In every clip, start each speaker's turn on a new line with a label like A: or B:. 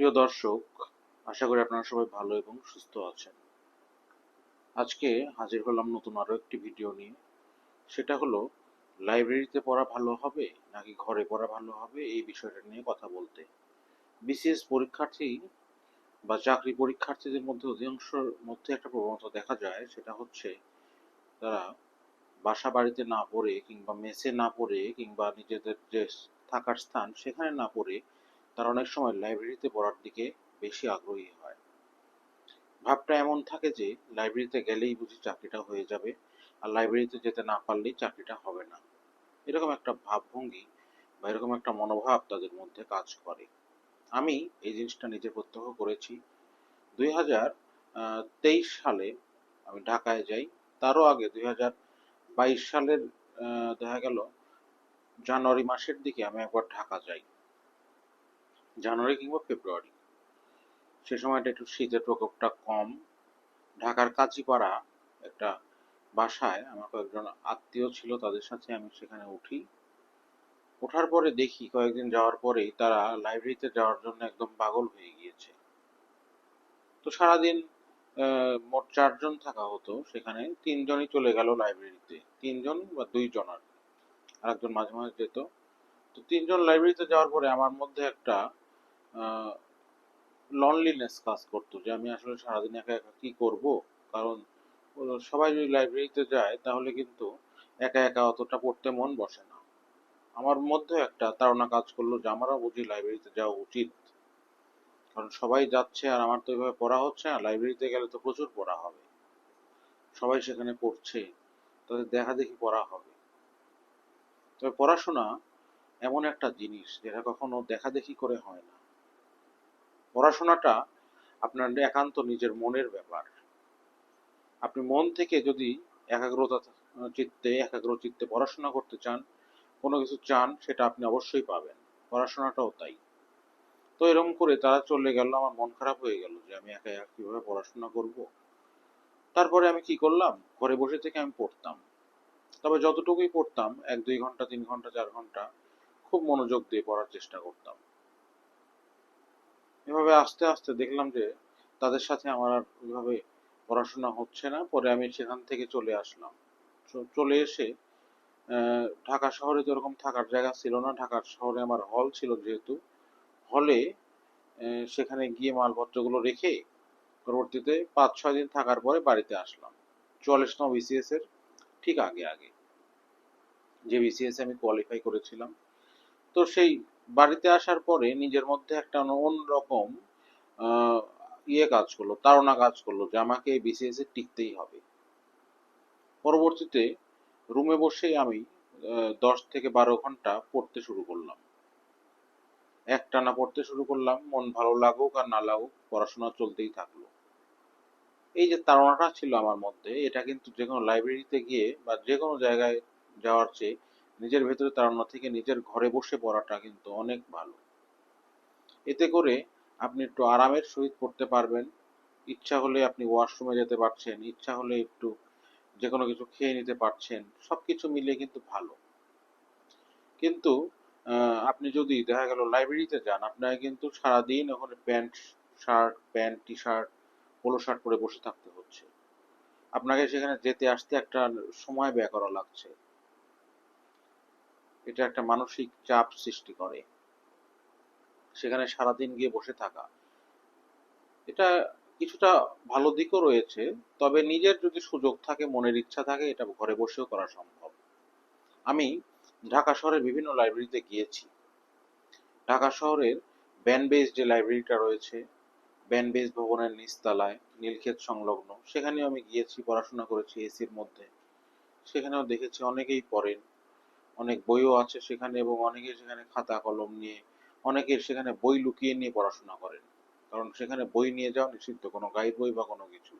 A: প্রিয় দর্শক, আশা করি আপনারা সবাই ভালো এবং সুস্থ আছেন। আজকে হাজির হলাম নতুন আরও একটি ভিডিও নিয়ে। সেটা হলো, লাইব্রেরিতে পড়া ভালো হবে নাকি ঘরে পড়া ভালো হবে এই বিষয়টা নিয়ে কথা বলতে। বিসিএস পরীক্ষার্থী বা চাকরি পরীক্ষার্থীদের মধ্যে অধিকাংশের মধ্যে একটা প্রবণতা দেখা যায়, সেটা হচ্ছে তারা বাসা বাড়িতে না পড়ে কিংবা মেসে না পড়ে কিংবা নিজেদের যে থাকার স্থান সেখানে না পড়ে তারা অনেক সময় লাইব্রেরিতে পড়ার দিকে বেশি আগ্রহী হয়। ভাবটা এমন থাকে যে লাইব্রেরিতে গেলেই বুঝি চাকরিটা হয়ে যাবে আর লাইব্রেরিতে যেতে না পারলেই চাকরিটা হবে না। এরকম একটা ভাবভঙ্গি বা এরকম একটা মনোভাব তাদের মধ্যে কাজ করে। আমি এই জিনিসটা নিজে প্রত্যক্ষ করেছি। দুই তেইশ সালে আমি ঢাকায় যাই। তারও আগে দুই বাইশ সালের দেখা গেল, জানুয়ারি মাসের দিকে আমি একবার ঢাকা যাই। জানুয়ারি কিংবা ফেব্রুয়ারি। সে সময়টা একটু শীতের প্রকোপটা কম। ঢাকার কাঁচিপাড়া একটা বাসায় আমার কয়েকজন আত্মীয় ছিল, তাদের সাথে আমি সেখানে উঠি। ওঠার পরে দেখি কয়েকদিন যাওয়ার পরেই তারা লাইব্রেরিতে যাওয়ার জন্য একদম পাগল হয়ে গিয়েছে। তো সারাদিন মোট চারজন থাকা হতো। সেখানে তিনজনই চলে গেল লাইব্রেরিতে। তিনজন বা দুইজন আর কি। আরেকজন মাঝে মাঝে যেত। তো তিনজন লাইব্রেরিতে যাওয়ার পরে আমার মধ্যে একটা লনলিনেস কাজ করতো, যে আমি আসলে সারাদিন একা একা কি করব? কারণ সবাই যদি লাইব্রেরিতে যায়, তাহলে কিন্তু একা একা অতটা পড়তে মন বসে না। আমার মধ্যে একটা তাড়না কাজ করল যে আমারও বুঝি লাইব্রেরিতে যাওয়া উচিত। কারণ সবাই যাচ্ছে আর আমার তো এভাবে পড়া হচ্ছে না লাইব্রেরিতে গেলে তো প্রচুর পড়া হবে। সবাই সেখানে পড়ছে, তাদের দেখা দেখি পড়া হবে। তবে পড়াশোনা এমন একটা জিনিস, যেটা কখনো দেখা দেখি করে হয় না। পড়াশোনাটা আপনার একান্ত নিজের মনের ব্যাপার। আপনি মন থেকে যদি একাগ্রতা চিত্তে, একাগ্র চিত্তে পড়াশোনা করতে চান, কোনো কিছু চান, সেটা আপনি অবশ্যই পাবেন। পড়াশোনাটাও তাই। তো এরকম করে তারা চলে গেল, আমার মন খারাপ হয়ে গেল যে আমি একা একা কীভাবে পড়াশোনা করব। তারপরে আমি কি করলাম? ঘরে বসে থেকে আমি পড়তাম। তবে যতটুকুই পড়তাম, এক দুই ঘণ্টা, তিন ঘণ্টা, চার ঘণ্টা, খুব মনোযোগ দিয়ে পড়ার চেষ্টা করতাম। এভাবে আস্তে আস্তে দেখলাম যে তাদের সাথে আমার আর ওইভাবে পড়াশোনা হচ্ছে না। পরে আমি সেখান থেকে চলে আসলাম। চলে এসে ঢাকা শহরে তো থাকার জায়গা ছিল না। ঢাকার শহরে আমার হল ছিল যেহেতু। হলে সেখানে গিয়ে মালপত্রগুলো রেখে পরবর্তীতে পাঁচ, ছয় দিন থাকার পরে বাড়িতে আসলাম। চুয়াল্লিশতম বিসিএস এর ঠিক আগে আগে। যে বিসিএস আমি কোয়ালিফাই করেছিলাম। তো সেই বাড়িতে আসার পরে নিজের মধ্যে একটা অন্যরকম ইয়ে কাজ করল, তাড়না কাজ করল যে আমাকে বিসিএস এ টিকতেই হবে। পরবর্তীতে রুমে বসেই আমি দশ থেকে বারো ঘণ্টা পড়তে শুরু করলাম। একটানা পড়তে শুরু করলাম, মন ভালো লাগুক আর না লাগুক, পড়াশোনা চলতেই থাকল। এই যে তাড়নাটা ছিল আমার মধ্যে, এটা কিন্তু যে কোনো লাইব্রেরিতে গিয়ে বা যে কোনো জায়গায় যাওয়ার চেয়ে নিজের ভেতরে তাড়না থেকে নিজের ঘরে বসে পড়াটা কিন্তু অনেক ভালো। এতে করে আপনি একটু আরামের সহিত পড়তে পারবেন। ইচ্ছা হলে আপনি ওয়াশরুমে যেতে পারছেন, ইচ্ছা হলে একটু যে কোনো কিছু খেয়ে নিতে পারছেন, সবকিছু মিলিয়ে কিন্তু ভালো। কিন্তু আপনি যদি দেখা গেল লাইব্রেরিতে যান, আপনাকে কিন্তু সারাদিন ওখানে pant, shirt, pant T shirt polo shirt পরে বসে থাকতে হচ্ছে। আপনাকে সেখানে যেতে আসতে একটা সময় ব্যয় করা লাগছে। এটা একটা মানসিক চাপ সৃষ্টি করে। সেখানে সারাদিন গিয়ে বসে থাকা। এটা কিছুটা ভালো দিকও রয়েছে, তবে নিজের যদি সুযোগ থাকে, মনের ইচ্ছা থাকে, এটা ঘরে বসেও করা সম্ভব। আমি ঢাকা শহরের বিভিন্ন লাইব্রেরিতে গিয়েছি। ঢাকা শহরের ব্যানবেজ যে লাইব্রেরিটা রয়েছে ব্যানবেজ ভবনের নিচতলায়, নীলক্ষেত সংলগ্ন, সেখানেও আমি গিয়েছি, পড়াশোনা করেছি এসির মধ্যে। সেখানেও দেখেছি অনেকেই পড়েন। অনেক বইও আছে সেখানে এবং অনেকে সেখানে খাতা কলম নিয়ে অনেকে সেখানে বই লুকিয়ে নিয়ে পড়াশোনা করেন। কারণ সেখানে বই নিয়ে যাওয়া নিষিদ্ধ, কোনো গাইড বই বা কোনো কিছু।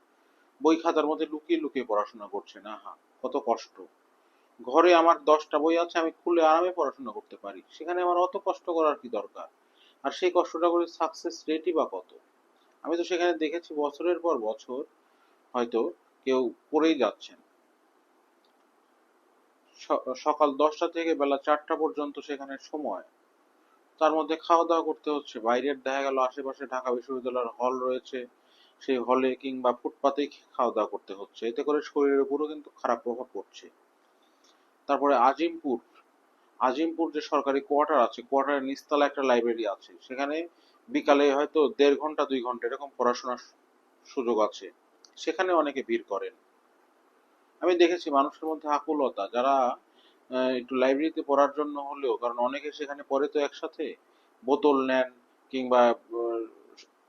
A: বই খাতার মধ্যে লুকিয়ে লুকিয়ে পড়াশোনা করছে, না হা, কত কষ্ট। ঘরে আমার দশটা বই আছে, আমি খুলে আরামে পড়াশোনা করতে পারি। সেখানে আমার অত কষ্ট করার কি দরকার? আর সেই কষ্টটা করে সাকসেস রেটই বা কত? আমি তো সেখানে দেখেছি বছরের পর বছর হয়তো কেউ পড়েই যাচ্ছেন। সকাল দশটা থেকে বেলা চারটা পর্যন্ত সেখানে সময়। তার মধ্যে খাওয়া দাওয়া করতে হচ্ছে। বাইরের দেখা গেল আশেপাশে ঢাকা বিশ্ববিদ্যালয়ের হল রয়েছে। সেই হলে কিংবা ফুটপাতেই খাওয়া দাওয়া করতে হচ্ছে। এতে করে শরীরের উপরও কিন্তু খারাপ প্রভাব পড়ছে। তারপরে আজিমপুর। আজিমপুর যে সরকারি কোয়ার্টার আছে, কোয়ার্টারের নিচতলা একটা লাইব্রেরি আছে। সেখানে বিকালে হয়তো দেড় ঘণ্টা, দুই ঘণ্টা এরকম পড়াশোনার সুযোগ আছে। সেখানে অনেকে ভিড় করেন। আমি দেখেছি মানুষের মধ্যে আকুলতা, যারা একটু লাইব্রেরিতে পড়ার জন্য হলেও, কারণ অনেকে সেখানে পড়ে তো একসাথে, বোতল নেন কিংবা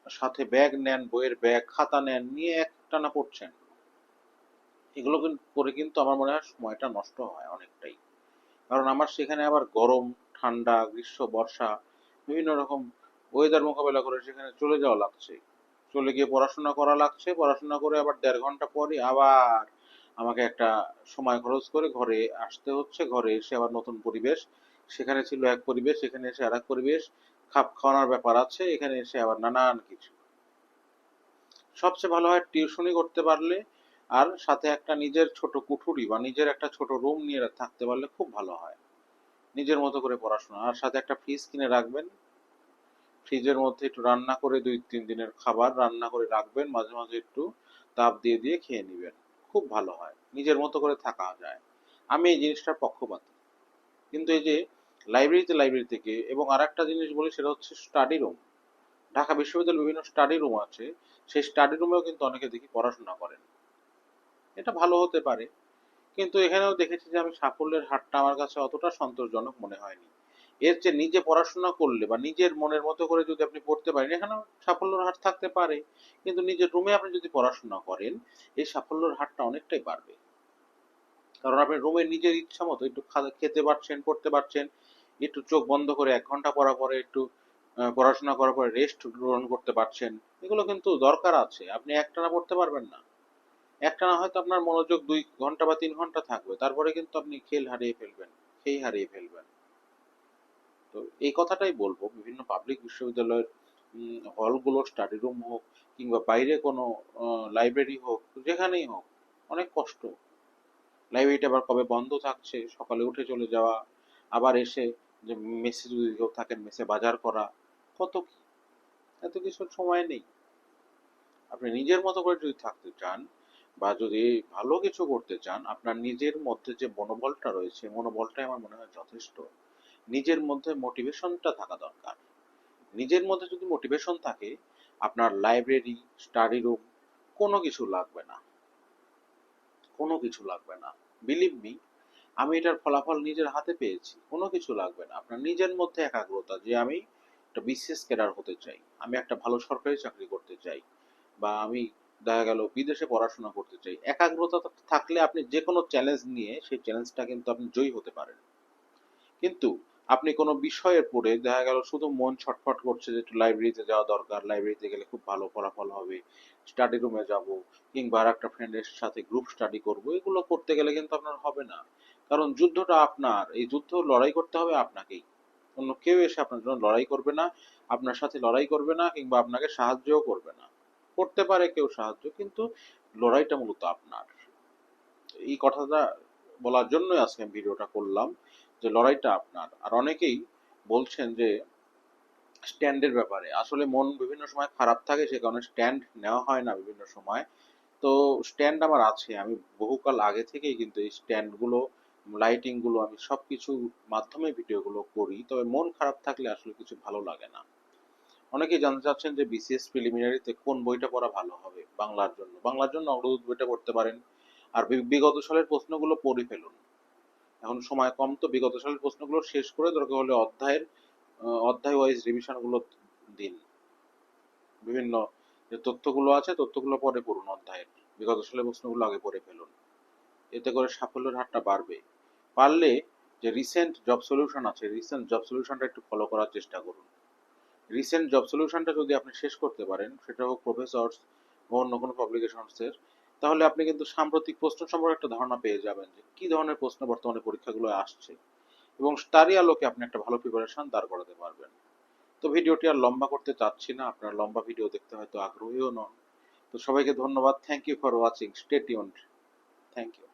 A: সাথে ব্যাগ নেন, বইয়ের ব্যাগ খাতা নেন, নিয়ে একটানা পড়ছেন। এগুলো করে কিন্তু আমার মনে হয় সময়টা নষ্ট হয় অনেকটাই। কারণ আমার সেখানে আবার গরম, ঠান্ডা, গ্রীষ্ম, বর্ষা, বিভিন্ন রকম ওয়েদার মোকাবেলা করে সেখানে চলে যাওয়া লাগছে। চলে গিয়ে পড়াশোনা করা লাগছে, পড়াশোনা করে আবার দেড় ঘণ্টা পরে আবার আমাকে একটা সময় খরচ করে ঘরে আসতে হচ্ছে। ঘরে এসে আবার নতুন পরিবেশ। সেখানে ছিল এক পরিবেশ সেখানে এসে আর এক পরিবেশ। খাপ খাওয়ানোর ব্যাপার আছে, এখানে এসে আবার নানান কিছু। সবচেয়ে ভালো হয় টিউশনি করতে পারলে আর সাথে একটা নিজের ছোট কুঠুরি বা নিজের একটা ছোট রুম নিয়ে থাকতে পারলে খুব ভালো হয়। নিজের মতো করে পড়াশোনা। আর সাথে একটা ফ্রিজ কিনে রাখবেন। ফ্রিজের মধ্যে একটু রান্না করে দুই তিন দিনের খাবার রান্না করে রাখবেন। মাঝে মাঝে একটু তাপ দিয়ে দিয়ে খেয়ে নেবেন। খুব ভালো হয়, নিজের মতো করে থাকা যায়। আমি এই জিনিসটার পক্ষপাতী। কিন্তু এই যে লাইব্রেরিতে লাইব্রেরি থেকে এবং আর একটা জিনিস বলি সেটা হচ্ছে স্টাডি রুম ঢাকা বিশ্ববিদ্যালয়ের বিভিন্ন স্টাডি রুম আছে, সেই স্টাডি রুমেও কিন্তু অনেকে দেখি পড়াশোনা করেন। এটা ভালো হতে পারে, কিন্তু এখানেও দেখেছি যে আমি সাফল্যের হারটা আমার কাছে অতটা সন্তোষজনক মনে হয়নি। এর চেয়ে নিজে পড়াশোনা করলে বা নিজের মনের মতো করে যদি আপনি পড়তে পারেন, এখানেও সাফল্যের হার থাকতে পারে। কিন্তু নিজের রুমে আপনি যদি পড়াশোনা করেন, এই সাফল্যের হারটা অনেকটাই বাড়বে। কারণ আপনি রুমে নিজের ইচ্ছা মতো একটু খেতে পারছেন, পড়তে পারছেন, একটু চোখ বন্ধ করে এক ঘণ্টা পড়া পরে একটু পড়াশোনা করার পরে রেস্ট গ্রহণ করতে পারছেন, এগুলো কিন্তু দরকার আছে। আপনি একটানা পড়তে পারবেন না। একটানা হয়তো আপনার মনোযোগ দুই ঘণ্টা বা তিন ঘণ্টা থাকবে, তারপরে কিন্তু আপনি খেল হারিয়ে ফেলবেন, খেই হারিয়ে ফেলবেন। তো এই কথাটাই বলব। বিভিন্ন পাবলিক বিশ্ববিদ্যালয়ের হলগুলো স্টাডি রুম হোক কিংবা বাইরে কোনো লাইব্রেরি হোক, যেখানেই হোক, অনেক কষ্ট। লাইব্রেরিটা আবার কবে বন্ধ থাকছে, সকালে উঠে চলে যাওয়া, আবার এসে যে মেসে যদি কেউ থাকেন, মেসে বাজার করা, কত কি? এত কিছুর সময় নেই। আপনি নিজের মতো করে যদি থাকতে চান বা যদি ভালো কিছু করতে চান, আপনার নিজের মধ্যে যে মনোবলটা রয়েছে, মনোবলটাই আমার মনে হয় যথেষ্ট। নিজের মধ্যে মোটিভেশনটা থাকা দরকার। নিজের মধ্যে যদি মোটিভেশন থাকে, আপনার লাইব্রেরি স্টাডি রুম কোনো কিছু লাগবে না। কোনো কিছু লাগবে না। বিলিভ মি আমি এটার ফলাফল নিজের হাতে পেয়েছি। কোনো কিছু লাগবে না। আপনার নিজের মধ্যে একাগ্রতা যে আমি একটা বিশেষ ক্যাডার হতে চাই, আমি একটা ভালো সরকারি চাকরি করতে চাই, বা আমি দেখা গেল বিদেশে পড়াশোনা করতে চাই, একাগ্রতা থাকলে আপনি যে কোনো চ্যালেঞ্জ নিয়ে সেই চ্যালেঞ্জটা কিন্তু আপনি জয়ী হতে পারেন। কিন্তু আপনি কোনো বিষয়ের পড়ে দেখা গেল শুধু মন ছটফট করছে যে একটু লাইব্রেরিতে যাওয়া দরকার লাইব্রেরিতে গেলে খুব ভালো ফলাফল হবে স্টাডি রুমে যাব, কিংবা আর একটা ফ্রেন্ডের সাথে গ্রুপ স্টাডি করব, এগুলো করতে গেলে কিন্তু আপনার হবে না। কারণ যুদ্ধটা আপনার, এই যুদ্ধ লড়াই করতে হবে আপনাকেই। অন্য কেউ এসে আপনার জন্য লড়াই করবে না, আপনার সাথে লড়াই করবে না, কিংবা আপনাকে সাহায্যও করবে না। করতে পারে কেউ সাহায্য, কিন্তু লড়াইটা মূলত আপনার। এই কথাটা বলার জন্যই আজকে ভিডিওটা করলাম যে লড়াইটা আপনার। আর অনেকেই বলছেন যে স্ট্যান্ডের ব্যাপারে। আসলে মন বিভিন্ন সময় খারাপ থাকে, সে কারণে স্ট্যান্ড নেওয়া হয় না বিভিন্ন সময়। তো স্ট্যান্ড আমার আছে। আমি বহুকাল আগে থেকেই কিন্তু এই স্ট্যান্ডগুলো, লাইটিংগুলো, আমি সব কিছু মাধ্যমে ভিডিওগুলো করি। তবে মন খারাপ থাকলে আসলে কিছু ভালো লাগে না। অনেকেই জানতে চাচ্ছেন যে বিসিএস প্রিলিমিনারিতে কোন বইটা পড়া ভালো হবে? বাংলার জন্য। বাংলার জন্য অগ্রদূত বইটা পড়তে পারেন। আর বিগত সালের প্রশ্নগুলো পড়ে ফেলুন। এখন সময় কম, তো বিগত সালের প্রশ্নগুলো শেষ করে দরকার হলে অধ্যায়ের অধ্যায় ওয়াইজ রিভিশনগুলো দিন। বিভিন্ন যে তথ্যগুলো আছে, তথ্যগুলো পরে পড়ুন অধ্যায়ের। বিগত সালের প্রশ্নগুলো আগে পড়ে ফেলুন। এতে করে সাফল্যের হারটা বাড়বে। পারলে যে রিসেন্ট জব সলিউশন আছে রিসেন্ট জব সলিউশনটা একটু ফলো করার চেষ্টা করুন। রিসেন্ট জব সলিউশনটা যদি আপনি শেষ করতে পারেন সেটা হোক প্রফেসরস বা অন্য কোনো পাবলিকেশনসের তাহলে আপনি কিন্তু সাম্প্রতিক প্রশ্ন সম্পর্কে একটা ধারণা পেয়ে যাবেন যে কি ধরনের প্রশ্ন বর্তমানে পরীক্ষাগুলো আসছে এবং তারই আলোকে আপনি একটা ভালো প্রিপারেশন দাঁড় করাতে পারবেন। তো ভিডিওটি আর লম্বা করতে চাচ্ছি না, আপনার লম্বা ভিডিও দেখতে হয়তো আগ্রহীও নন। তো সবাইকে ধন্যবাদ thank you for watching stay tuned thank you